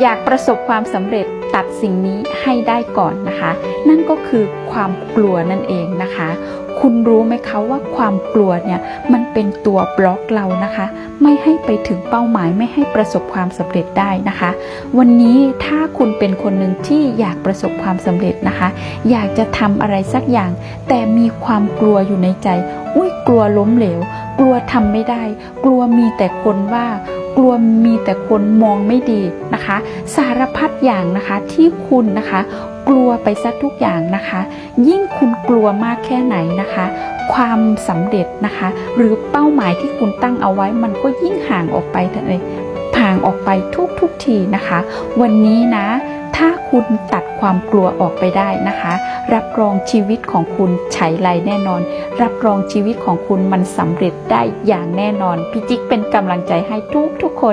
อยากประสบความสำเร็จตัดสิ่งนี้ให้ได้ก่อนนะคะ นั่นก็คือความกลัวนั่นเองนะคะ คุณรู้ไหมคะว่าความกลัวเนี่ยมันเป็นตัวบล็อกเรานะคะ ไม่ให้ไปถึงเป้าหมายไม่ให้ประสบความสำเร็จได้นะคะ วันนี้ถ้าคุณเป็นคนหนึ่งที่อยากประสบความสำเร็จนะคะ อยากจะทำอะไรสักอย่าง แต่มีความกลัวอยู่ในใจ อุ้ยกลัวล้มเหลว กลัวทำไม่ได้ กลัวมีแต่คนว่า กลัวมีแต่คนมองไม่ดีนะคะ สารพัดอย่างนะคะที่คุณนะคะ กลัวไปซะทุกอย่างนะคะ ยิ่งคุณกลัวมากแค่ไหนนะคะ ความสำเร็จนะคะ หรือเป้าหมายที่คุณตั้งเอาไว้มันก็ยิ่งห่างออกไปเลยห่างออกไปทุกทุกทีนะคะ วันนี้นะ คุณตัดความกลัวออกไปได้นะคะ รับรองชีวิตของคุณไฉไลแน่นอน รับรองชีวิตของคุณมันสำเร็จได้อย่างแน่นอนพี่จิ๊กเป็นกำลังใจให้ทุกทุกคน